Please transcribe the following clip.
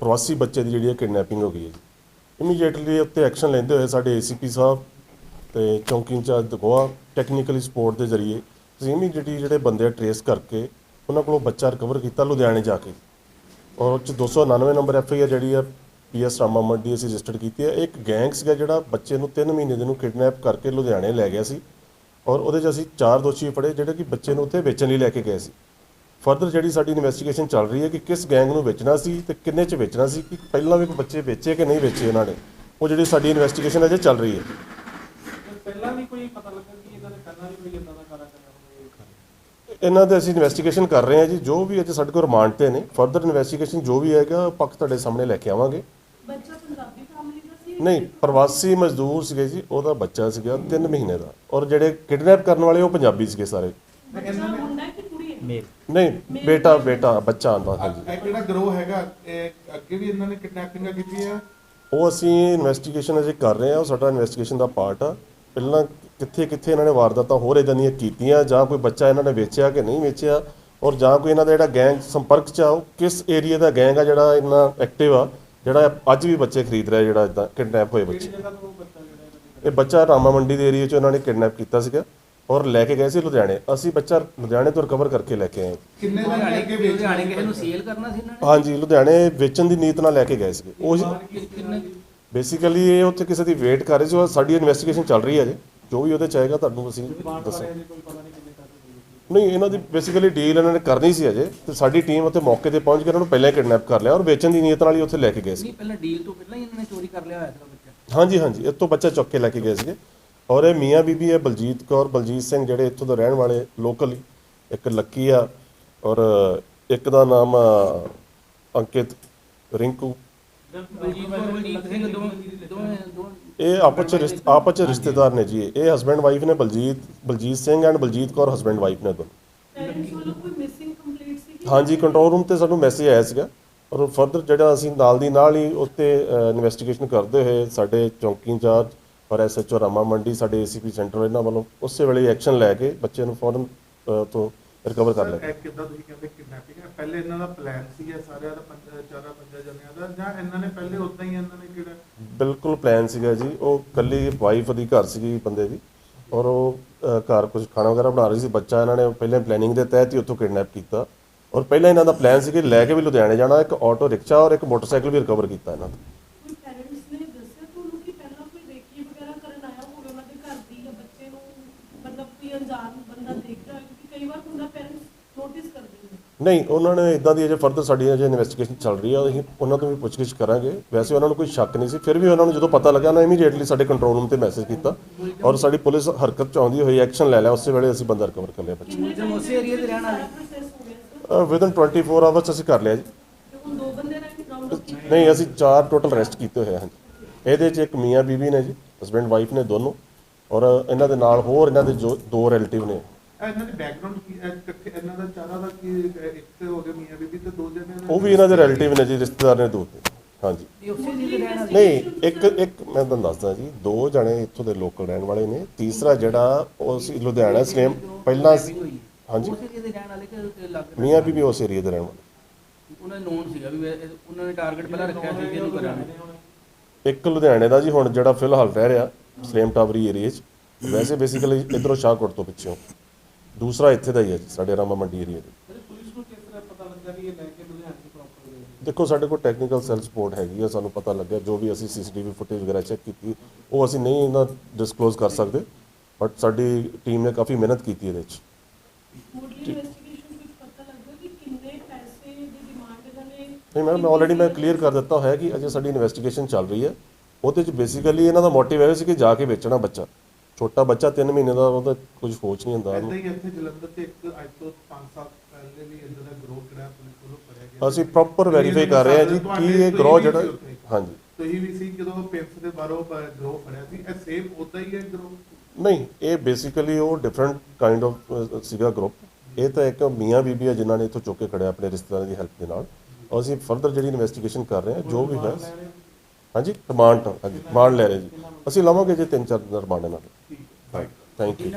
ਪ੍ਰਵਾਸੀ ਬੱਚੇ ਦੀ ਜਿਹੜੀ ਹੈ ਕਿਡਨੈਪਿੰਗ ਹੋ ਗਈ ਹੈ ਜੀ। ਇਮੀਡੀਏਟਲੀ ਉੱਤੇ ਐਕਸ਼ਨ ਲੈਂਦੇ ਹੋਏ ਸਾਡੇ ਏਸੀਪੀ ਸਾਹਿਬ ਤੇ ਚੌਂਕੀ ਇੰਚਾਰਜ ਦਗੋਆ ਟੈਕਨੀਕਲੀ ਸਪੋਰਟ ਦੇ ਜ਼ਰੀਏ ਅਸੀਂ ਇਮੀਡੀਏਟਲੀ ਜਿਹੜੇ ਬੰਦੇ ਟਰੇਸ ਕਰਕੇ ਉਹਨਾਂ ਕੋਲੋਂ ਬੱਚਾ ਰਿਕਵਰ ਕੀਤਾ ਲੁਧਿਆਣੇ ਜਾ ਕੇ। ਔਰ ਉਹ 'ਚ 299 ਨੰਬਰ ਐਫ ਆਈ ਆਰ ਜਿਹੜੀ ਆ ਪੀਐਸ ਰਾਮਾ ਮੰਡੀ ਅਸੀਂ ਰਜਿਸਟਰਡ ਕੀਤੀ ਹੈ। ਇੱਕ ਗੈਂਗ ਸੀਗਾ ਜਿਹੜਾ ਬੱਚੇ ਨੂੰ 3 ਮਹੀਨੇ ਦੇ ਨੂੰ ਕਿਡਨੈਪ ਕਰਕੇ ਲੁਧਿਆਣੇ ਲੈ ਗਿਆ ਸੀ। ਔਰ ਉਹਦੇ 'ਚ ਅਸੀਂ ਚਾਰ ਦੋਸ਼ੀ ਫੜੇ ਜਿਹੜੇ ਕਿ ਬੱਚੇ ਨੂੰ ਉੱਥੇ ਵੇਚਣ ਲਈ ਲੈ ਕੇ ਗਏ ਸੀ। ਫਰਦਰ ਜਿਹੜੀ ਸਾਡੀ ਇਨਵੈਸਟੀਗੇਸ਼ਨ ਚੱਲ ਰਹੀ ਹੈ ਕਿ ਕਿਸ ਗੈਂਗ ਨੂੰ ਵੇਚਣਾ ਸੀ ਤੇ ਕਿੰਨੇ 'ਚ ਵੇਚਣਾ ਸੀ ਕਿ ਪਹਿਲਾਂ ਵੀ ਕੋਈ ਬੱਚੇ ਵੇਚੇ ਕਿ ਨਹੀਂ ਵੇਚੇ ਇਹਨਾਂ ਨੇ ਉਹ ਜਿਹੜੀ ਸਾਡੀ ਇਨਵੈਸਟੀਗੇਸ਼ਨ ਅਜੇ ਚੱਲ ਰਹੀ ਹੈ। ਪਹਿਲਾਂ ਵੀ ਕੋਈ ਪਤਾ ਲੱਗਾ ਕਿ ਇਹਨਾਂ ਨੇ ਪਹਿਲਾਂ ਵੀ ਕੋਈ ਇਦਾਂ ਦਾ ਕਾਰਾ ਇਹਨਾਂ ਦੇ ਅਸੀਂ ਇਨਵੈਸਟੀਗੇਸ਼ਨ ਕਰ ਰਹੇ ਹਾਂ ਜੀ ਜੋ ਵੀ ਅਜੇ ਸਾਡੇ ਕੋਲ ਰਿਮਾਂਡ ਤੇ ਨੇ ਫਰਦਰ ਇਨਵੈਸਟੀਗੇਸ਼ਨ ਜੋ ਵੀ ਹੈਗਾ ਉਹ ਪੱਖ ਤੁਹਾਡੇ ਸਾਹਮਣੇ ਲੈ ਕੇ ਆਵਾਂਗੇ। ਬੱਚਾ ਪੰਜਾਬੀ ਫੈਮਿਲੀ ਦਾ ਸੀ? ਨਹੀਂ ਪ੍ਰਵਾਸੀ ਮਜ਼ਦੂਰ ਸੀਗੇ ਜੀ ਉਹਦਾ ਬੱਚਾ ਸੀਗਾ 3 ਮਹੀਨੇ ਦਾ ਔਰ ਜਿਹੜੇ ਕਿਡਨੈਪ ਕਰਨ ਵਾਲੇ ਉਹ ਪੰਜਾਬੀ ਸੀਗੇ ਸਾਰੇ। ਮੇਲ। ਨਹੀਂ ਬੇਟਾ ਬੇਟਾ ਬੱਚਾ ਆਂਦਾ ਹਾਂਜੀ। ਇਹ ਜਿਹੜਾ ਗਰੋਹ ਹੈਗਾ ਇਹ ਅੱਗੇ ਵੀ ਇਹਨਾਂ ਨੇ ਕਿਡਨੈਪਿੰਗਾਂ ਕੀਤੀਆਂ ਉਹ ਅਸੀਂ ਇਨਵੈਸਟੀਗੇਸ਼ਨ ਅਜੇ ਕਰ ਰਹੇ ਹਾਂ ਉਹ ਸਾਡਾ ਇਨਵੈਸਟੀਗੇਸ਼ਨ ਦਾ ਪਾਰਟ ਆ। ਪਹਿਲਾਂ ਕਿੱਥੇ ਕਿੱਥੇ ਇਹਨਾਂ ਨੇ ਵਾਰਦਾਤਾਂ ਹੋਰ ਇਦਾਂ ਦੀਆਂ ਕੀਤੀਆਂ ਜਾਂ ਕੋਈ ਬੱਚਾ ਇਹਨਾਂ ਨੇ ਵੇਚਿਆ ਕਿ ਨਹੀਂ ਵੇਚਿਆ ਔਰ ਜਾਂ ਕੋਈ ਇਹਨਾਂ ਦਾ ਜਿਹੜਾ ਗੈਂਗ ਸੰਪਰਕ ਚ ਆ ਉਹ ਕਿਸ ਏਰੀਆ ਦਾ ਗੈਂਗ ਆ ਜਿਹੜਾ ਇੰਨਾ ਐਕਟਿਵ ਆ ਜਿਹੜਾ ਅੱਜ ਵੀ ਬੱਚੇ ਖਰੀਦ ਰਿਹਾ ਜਿਹੜਾ ਇਦਾਂ ਕਿਡਨੈਪ ਹੋਏ ਬੱਚੇ। ਇਹਨਾਂ ਇਹ ਬੱਚਾ ਰਾਮਾ ਮੰਡੀ ਦੇ ਏਰੀਆ 'ਚ ਉਹਨਾਂ ਨੇ ਕਿਡਨੈਪ ਕੀਤਾ ਸੀਗਾ। ਔਰ ਲੈ ਕੇ ਗਏ ਸੀ ਲੁਧਿਆਣੇ। ਅਸੀਂ ਬੱਚਾ ਲੁਧਿਆਣੇ ਤੋਂ ਰਿਕਵਰ ਕਰਕੇ ਲੈ ਕੇ ਆਏ। ਕਿੰਨੇ ਦਿਨ ਅੱਗੇ ਵੇਚ ਲੁਧਿਆਣੇ ਕਿਸੇ ਨੂੰ ਸੇਲ ਕਰਨਾ ਸੀ ਇਹਨਾਂ ਨੇ? ਹਾਂਜੀ ਲੁਧਿਆਣੇ ਵੇਚਣ ਦੀ ਨੀਤ ਨਾਲ ਲੈ ਕੇ ਗਏ ਸੀਗੇ। ਉਹ ਕਿ- ਕਿੰਨੇ ਬੇਸਿਕਲੀ ਇਹ ਉੱਥੇ ਕਿਸੇ ਦੀ ਵੇਟ ਕਰ ਰਹੇ ਸੀ। ਸਾਡੀ ਇਨਵੈਸਟੀਗੇਸ਼ਨ ਚੱਲ ਰਹੀ ਹੈ ਜੀ ਜੋ ਵੀ ਉਹਦੇ ਚ ਆਏਗਾ ਤੁਹਾਨੂੰ ਅਸੀਂ ਬਾਹਰ ਦੱਸਾਂ ਵਾਲਿਆਂ ਨੇ ਕੋਈ ਪਤਾ ਨਹੀਂ ਇਹਨਾਂ ਦੀ ਬੇਸਿਕਲੀ ਡੀਲ ਇਹਨਾਂ ਨੇ ਕਰਨੀ ਸੀ ਅਜੇ। ਤੇ ਸਾਡੀ ਟੀਮ ਉੱਥੇ ਮੌਕੇ ਤੇ ਪਹੁੰਚ ਕੇ ਇਹਨਾਂ ਨੂੰ ਪਹਿਲਾਂ ਹੀ ਕਿਡਨੈਪ ਕਰ ਲਿਆ ਔਰ ਵੇਚਣ ਦੀ ਨੀਅਤ ਨਾਲ ਹੀ ਉੱਥੇ ਲੈ ਕੇ ਗਏ ਸੀ। ਨਹੀਂ ਪਹਿਲਾਂ ਡੀਲ ਤੋਂ ਪਹਿਲਾਂ ਹੀ ਇਹਨਾਂ ਨੇ ਚੋਰੀ ਕਰ ਲਿਆ ਹੋਇਆ ਸੀ ਬੱਚਾ। ਹਾਂਜੀ ਹਾਂਜੀ ਇੱਥੋਂ ਬੱਚਾ ਚੁੱਕ ਕੇ ਲੈ ਕੇ ਗਏ ਸੀਗੇ। ਔਰ ਇਹ ਮੀਆਂ ਬੀਬੀ ਹੈ, ਬਲਜੀਤ ਕੌਰ, ਬਲਜੀਤ ਸਿੰਘ ਜਿਹੜੇ ਇੱਥੋਂ ਦੇ ਰਹਿਣ ਵਾਲੇ ਲੋਕਲ ਇੱਕ ਲੱਕੀ ਆ ਔਰ ਇੱਕ ਦਾ ਨਾਮ ਅੰਕਿਤ ਰਿੰਕੂ। ਇਹ ਆਪਸ ਚ ਰਿਸ਼ਤ- ਆਪਸ ਚ ਰਿਸ਼ਤੇਦਾਰ ਨੇ ਜੀ ਇਹ। ਹਸਬੈਂਡ ਵਾਈਫ ਨੇ Baljit Baljit Singh and Baljit Kaur husband wife ਨੇ ਦੋਨੋਂ। ਹਾਂਜੀ ਕੰਟਰੋਲ ਰੂਮ ਤੇ ਸਾਨੂੰ ਮੈਸੇਜ ਆਇਆ ਸੀਗਾ ਔਰ ਫਰਦਰ ਜਿਹੜਾ ਅਸੀਂ ਨਾਲ ਦੀ ਨਾਲ ਹੀ ਉੱਤੇ ਇਨਵੈਸਟੀਗੇਸ਼ਨ ਕਰਦੇ ਹੋਏ ਸਾਡੇ ਚੌਂਕੀ ਇੰਚਾਰਜ ਔਰ ਐਸਐਚਓ ਰਾਮਾ ਮੰਡੀ ਸਾਡੇ ਏਸੀਪੀ ਸੈਂਟਰ ਇਹਨਾਂ ਵੱਲੋਂ ਉਸੇ ਵੇਲੇ ਐਕਸ਼ਨ ਲੈ ਕੇ ਬੱਚੇ ਨੂੰ ਫੌਰਨ ਤੋਂ ਰਿਕਵਰ ਕਰ ਲਿਆ ਇਹ ਕਿੱਦਾਂ ਤੁਸੀਂ ਕਹਿੰਦੇ ਕਿਡਨੈਪਿੰਗ ਹੈ? ਪਹਿਲੇ ਇਹਨਾਂ ਦਾ ਪਲਾਨ ਸੀ ਇਹ ਸਾਰਿਆਂ ਦਾ ਪੰਜ ਚਾਰਾਂ ਪੰਜਾਂ ਜਣਿਆਂ ਦਾ? ਜਾਂ ਇਹਨਾਂ ਨੇ ਪਹਿਲੇ ਉਦਾਂ ਹੀ ਇਹਨਾਂ ਨੇ ਕਿਹੜਾ? ਬਿਲਕੁਲ ਪਲਾਨ ਸੀਗਾ ਜੀ। ਉਹ ਕੱਲੀ ਵਾਈਫ ਦੀ ਘਰ ਸੀਗੀ ਬੰਦੇ ਦੀ। ਔਰ ਉਹ ਘਰ ਕੁਝ ਖਾਣਾ ਵਗੈਰਾ ਬਣਾ ਰਹੀ ਸੀ ਬੱਚਾ ਇਹਨਾਂ ਨੇ ਪਹਿਲਾਂ ਪਲੈਨਿੰਗ ਦੇ ਤਹਿਤ ਹੀ ਉੱਥੋਂ ਕਿਡਨੈਪ ਕੀਤਾ। ਔਰ ਪਹਿਲਾਂ ਇਹਨਾਂ ਦਾ ਪਲਾਨ ਸੀ ਕਿ ਲੈ ਕੇ ਵੀ ਲੁਧਿਆਣੇ ਜਾਣਾ ਇੱਕ ਆਟੋ ਰਿਕਸ਼ਾ ਔਰ ਇੱਕ ਮੋਟਰਸਾਈਕਲ ਵੀ ਰਿਕਵਰ ਕੀਤਾ ਇਹਨਾਂ ਦਾ ਕੋਈ ਪੈਰੈਂਟਸ ਨੇ ਦੱਸਿਆ ਤੁਹਾਨੂੰ ਕਿ ਪਹਿਲਾਂ ਕੋਈ ਰੇਕੀ ਵਗੈਰਾ ਕਰਨ ਆਇਆ ਹੋਵੇ ਉਹਨਾਂ ਦੇ ਘਰ ਦੀ ਜਾਂ ਬੱਚੇ ਨੂੰ ਮਤਲਬ ਕੋਈ ਅਣਜਾਣ ਬੰਦਾ ਦੇਖ ਰਿਹਾ ਹੋਵੇ ਕਿਉਂਕਿ ਕਈ ਵਾਰ ਹੁੰਦਾ ਪੈਰੈਂਟਸ ਨੋਟਿਸ ਕਰਦੇ ਨੇ ਨਹੀਂ ਉਹਨਾਂ ਨੇ ਇਦਾਂ ਦੀ ਅਜੇ ਫਰਦਰ ਸਾਡੀ ਅਜੇ ਇਨਵੈਸਟੀਗੇਸ਼ਨ ਚੱਲ ਰਹੀ ਹੈ ਅਸੀਂ ਉਹਨਾਂ ਤੋਂ ਵੀ ਪੁੱਛਗਿੱਛ ਕਰਾਂਗੇ। ਵੈਸੇ ਉਹਨਾਂ ਨੂੰ ਕੋਈ ਸ਼ੱਕ ਨਹੀਂ ਸੀ ਫਿਰ ਵੀ ਉਹਨਾਂ ਨੂੰ ਜਦੋਂ ਪਤਾ ਲੱਗਾ ਉਹਨਾਂ ਇਮੀਡੀਏਟਲੀ ਸਾਡੇ ਕੰਟਰੋਲ ਰੂਮ ਤੇ ਮੈਸੇਜ ਕੀਤਾ ਔਰ ਸਾਡੀ ਪੁਲਿਸ ਹਰਕਤ ਚ ਆਉਂਦੀ ਹੋਈ ਐਕਸ਼ਨ ਲੈ ਲਿਆ ਉਸੇ ਵੇਲੇ ਅਸੀਂ ਬੰਦਾ ਰਿਕਵਰ ਕਰ ਲਿਆ ਬੱਚੇ। ਮੁਲਜ਼ਮ ਉਸੇ ਏਰੀਆ ਦੇ ਰਹਿਣ ਵਾਲੇ? ਵਿਦਨ 24 ਆਵਰਸ ਅਸੀਂ ਕਰ ਲਿਆ ਜੀ। ਨਹੀਂ ਅਸੀਂ ਚਾਰ ਟੋਟਲ ਅਰੈਸਟ ਕੀਤੇ ਹੋਏ ਹਨ ਇਹਦੇ ਚ ਇੱਕ ਮੀਆਂ ਬੀਬੀ ਨੇ ਜੀ ਹਸਬੈਂਡ ਵਾਈਫ ਨੇ ਦੋਨੋਂ ਔਰ ਇਹਨਾਂ ਦੇ ਨਾਲ ਹੋਰ ਇਹਨਾਂ ਦੇ ਜੋ ਦੋ ਰਿਲੇਟਿਵ ਨੇ। ਇਹਨਾਂ ਦੀ ਬੈਕਗ੍ਰਾਉਂਡ ਕੀ ਇਹ ਇਕੱਠੇ ਇਹਨਾਂ ਦਾ ਚਾਰਾਂ ਦਾ ਕੀ ਇਹ ਇੱਕ ਹੋ ਗਿਆ ਮੀਆਂ ਬੀਬੀ ਤੇ ਦੋ ਜਣੇ ਨੇ ਉਹ ਵੀ ਇਹਨਾਂ ਦੇ ਰਿਲੇਟਿਵ ਨੇ ਜੀ ਰਿਸ਼ਤੇਦਾਰ ਨੇ ਦੋ ਨੇ ਹਾਂਜੀ। ਇਹ ਉਸੇ ਏਰੀਆ ਦੇ ਰਹਿਣ ਵਾਲੇ ਨਹੀਂ ਇੱਕ ਇੱਕ ਮੈਂ ਤੁਹਾਨੂੰ ਦੱਸਦਾ ਜੀ ਦੋ ਜਣੇ ਇੱਥੋਂ ਦੇ ਲੋਕਲ ਰਹਿਣ ਵਾਲੇ ਨੇ। ਤੀਸਰਾ ਜਿਹੜਾ ਉਹ ਸੀ ਲੁਧਿਆਣਾ ਸੇਮ ਪਹਿਲਾਂ ਸੀ- ਹਾਂਜੀ ਉਸ ਏਰੀਆ ਦੇ ਰਹਿਣ ਵਾਲੇ ਕਿ ਕਿ ਲੱਗ ਮੀਆਂ ਬੀਬੀ ਉਸ ਏਰੀਆ ਦੇ ਰਹਿਣ ਵਾਲੇ। ਉਹਨਾਂ ਨੇ ਨੋਨ ਸੀਗਾ ਵੀ ਇਹ- ਉਹਨਾਂ ਨੇ ਟਾਰਗੇਟ ਪਹਿਲਾਂ ਰੱਖਿਆ ਸੀ ਕਿ ਇਹਨੂੰ ਕਰਾਂਗੇ ਇੱਕ ਲੁਧਿਆਣੇ ਦਾ ਜੀ ਹੁਣ ਜਿਹੜਾ ਫਿਲਹਾਲ ਰਹਿ ਰਿਹਾ ਸਲੇਮ ਟਾਵਰੀ ਏਰੀਆ 'ਚ। ਵੈਸੇ ਬੇਸਿਕਲੀ ਇਧਰੋਂ ਸ਼ਾਹਕੋਟ ਤੋਂ ਪਿੱਛੋਂ। ਦੂਸਰਾ ਇੱਥੇ ਦਾ ਹੀ ਹੈ ਜੀ ਸਾਡੇ ਰਾਮਾ ਮੰਡੀ ਏਰੀਆ ਦੇ। ਅਰੇ ਪੁਲਿਸ ਨੂੰ ਕਿਸ ਤਰ੍ਹਾਂ ਪਤਾ ਲੱਗਾ ਕਿ ਇਹ ਲੈ ਕੇ ਲੁਧਿਆਣੇ ਤੋਂ ਪ੍ਰੋਪਰ ਗਏ ਦੇਖੋ ਸਾਡੇ ਕੋਲ ਟੈਕਨੀਕਲ ਸੈੱਲ ਸਪੋਰਟ ਹੈਗੀ ਆ ਸਾਨੂੰ ਪਤਾ ਲੱਗਿਆ ਜੋ ਵੀ ਅਸੀਂ ਸੀਸੀਟੀਵੀ ਫੁਟੇਜ ਵਗੈਰਾ ਚੈੱਕ ਕੀਤੀ ਉਹ ਅਸੀਂ ਨਹੀਂ ਇਹਨਾਂ ਡਿਸਕਲੋਜ਼ ਕਰ ਸਕਦੇ ਬਟ ਸਾਡੀ ਟੀਮ ਨੇ ਕਾਫੀ ਮਿਹਨਤ ਕੀਤੀ ਇਹਦੇ ਵਿੱਚ। ਪਤਾ ਲੱਗਾ ਕਿ ਕਿੰਨੇ ਪੈਸੇ ਦੀ ਡਿਮਾਂਡ ਇਹਨਾਂ ਨੇ ਨਹੀਂ ਮੈਡਮ ਮੈਂ ਆਲਰੇਡੀ ਮੈਂ ਕਲੀਅਰ ਕਰ ਦਿੱਤਾ ਹੋਇਆ ਕਿ ਅਜੇ ਸਾਡੀ ਇਨਵੈਸਟੀਗੇਸ਼ਨ ਚੱਲ ਰਹੀ ਹੈ। ਉਹਦੇ 'ਚ ਬੇਸਿਕਲੀ ਇਹਨਾਂ ਦਾ ਮੋਟਿਵ ਇਹ ਸੀ ਕਿ ਜਾ ਕੇ ਵੇਚਣਾ ਬੱਚਾ। ਛੋਟਾ ਬੱਚਾ 3 ਮਹੀਨੇ ਦਾ ਉਹਦਾ ਕੁਝ ਸੋਚ ਨਹੀਂ ਹੁੰਦਾ। ਉਹਨੂੰ ਹੀ ਇੱਥੇ ਜਲੰਧਰ ਤੇ ਇੱਕ ਅੱਜ ਤੋਂ 5 ਸਾਲ ਪਹਿਲੇ ਵੀ ਇਦਾਂ ਦਾ ਗਰੋਹ ਕਿਹੜਾ ਪੁਲਿਸ ਵੱਲੋਂ ਫੜਿਆ ਗਿਆ। ਅਸੀਂ ਪ੍ਰੋਪਰ ਵੈਰੀਫਾਈ ਕਰ ਰਹੇ ਹਾਂ ਜੀ ਕੀ ਇਹ ਗਰੋ ਜਿਹੜਾ ਹਾਂਜੀ। ਤੁਸੀਂ ਵੀ ਸੀ ਜਦੋਂ ਪਿੰਸ ਦੇ ਬਾਹਰੋਂ ਗਰੋਹ ਫੜਿਆ ਸੀ ਇਹ ਸੇਮ ਉਦਾਂ ਹੀ ਹੈ ਗਰੋਹ ਨਹੀਂ ਇਹ ਬੇਸਿਕਲੀ ਉਹ ਡਿਫਰੈਂਟ ਕਾਈਂਡ ਆਫ ਸੀਗਾ ਗਰੁੱਪ ਇਹ ਤਾਂ ਇੱਕ ਮੀਆਂ ਬੀਬੀ ਹੈ ਜਿਨ੍ਹਾਂ ਨੇ ਇੱਥੋਂ ਚੁੱਕ ਕੇ ਖੜਿਆ ਆਪਣੇ ਰਿਸ਼ਤੇਦਾਰਾਂ ਦੀ ਹੈਲਪ ਦੇ ਨਾਲ। ਔਰ ਅਸੀਂ ਫਰਦਰ ਜਿਹੜੀ ਇਨਵੈਸਟੀਗੇਸ਼ਨ ਕਰ ਰਹੇ ਹਾਂ ਜੋ ਵੀ ਹੈ? ਹਾਂਜੀ ਰਿਮਾਂਡ ਹਾਂਜੀ ਰਿਮਾਂਡ ਲੈ ਰਹੇ ਜੀ। ਅਸੀਂ ਲਵਾਂਗੇ ਜੇ ਤਿੰਨ ਚਾਰ ਦਿਨ ਦਾ ਰਿਮਾਂਡ ਇਹਨਾਂ ਦਾ ਥੈਂਕ ਯੂ